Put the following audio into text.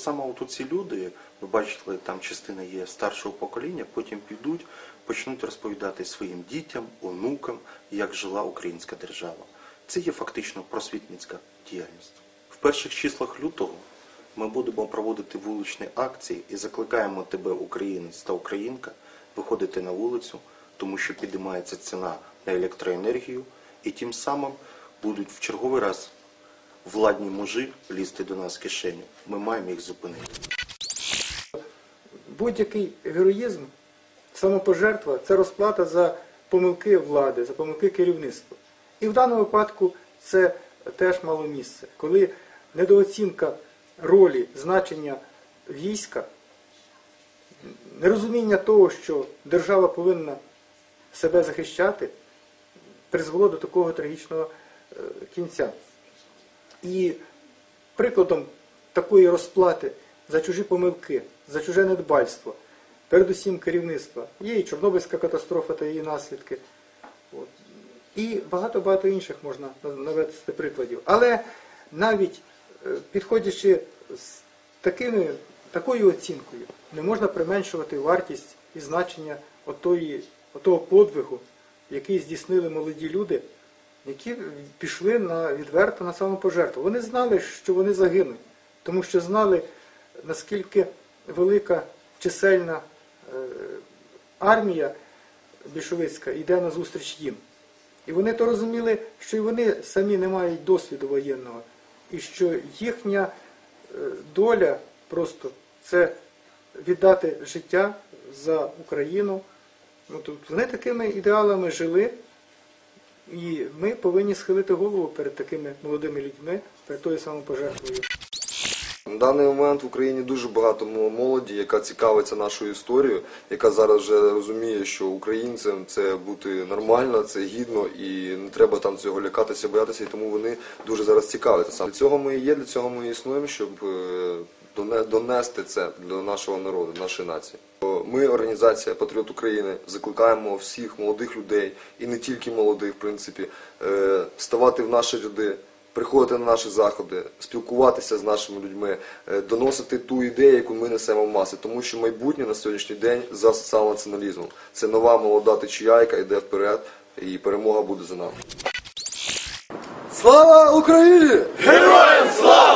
саме от ці люди, ви бачили, там частина є старшого покоління, потім підуть, почнуть розповідати своїм дітям, онукам, як жила українська держава. Це є фактично просвітницька діяльність. В перших числах лютого ми будемо проводити вуличні акції і закликаємо тебе, українець та українка, виходити на вулицю, тому що підіймається ціна на електроенергію, і тим самим будуть в черговий раз владні мужі лізти до нас в кишеню. Ми маємо їх зупинити. Будь-який героїзм, самопожертва це розплата за помилки влади, за помилки керівництва. І в даному випадку це теж мало місце, коли недооцінка ролі, значення війська, нерозуміння того, що держава повинна себе захищати, призвело до такого трагічного е, кінця. І прикладом такої розплати за чужі помилки, за чуже недбальство, передусім керівництва, є і Чорнобильська катастрофа та її наслідки. От. І багато-багато інших можна навести прикладів. Але навіть е, підходячи з такими, такою оцінкою, не можна применшувати вартість і значення отої, отого подвигу, який здійснили молоді люди, які пішли на відверто на самопожертву. Вони знали, що вони загинуть, тому що знали, наскільки велика чисельна е, армія більшовицька йде на зустріч їм. І вони то розуміли, що і вони самі не мають досвіду воєнного, і що їхня е, доля просто це віддати життя за Україну. Ну, тобто вони такими ідеалами жили, і ми повинні схилити голову перед такими молодими людьми, перед тою самопожертвою. На даний момент в Україні дуже багато молоді, яка цікавиться нашою історією, яка зараз вже розуміє, що українцям це бути нормально, це гідно і не треба там цього лякатися, боятися, і тому вони дуже зараз цікавляться. Саме для цього ми і є, для цього ми існуємо, щоб е, донести це до нашого народу, нашої нації. Ми, організація Патріот України, закликаємо всіх молодих людей і не тільки молодих, в принципі, е, ставати в наші ряди, приходити на наші заходи, спілкуватися з нашими людьми, е, доносити ту ідею, яку ми несемо в маси, тому що майбутнє на сьогоднішній день за соціал-націоналізмом. Це нова молода течія, яка йде вперед, і перемога буде за нами. Слава Україні! Героям слава!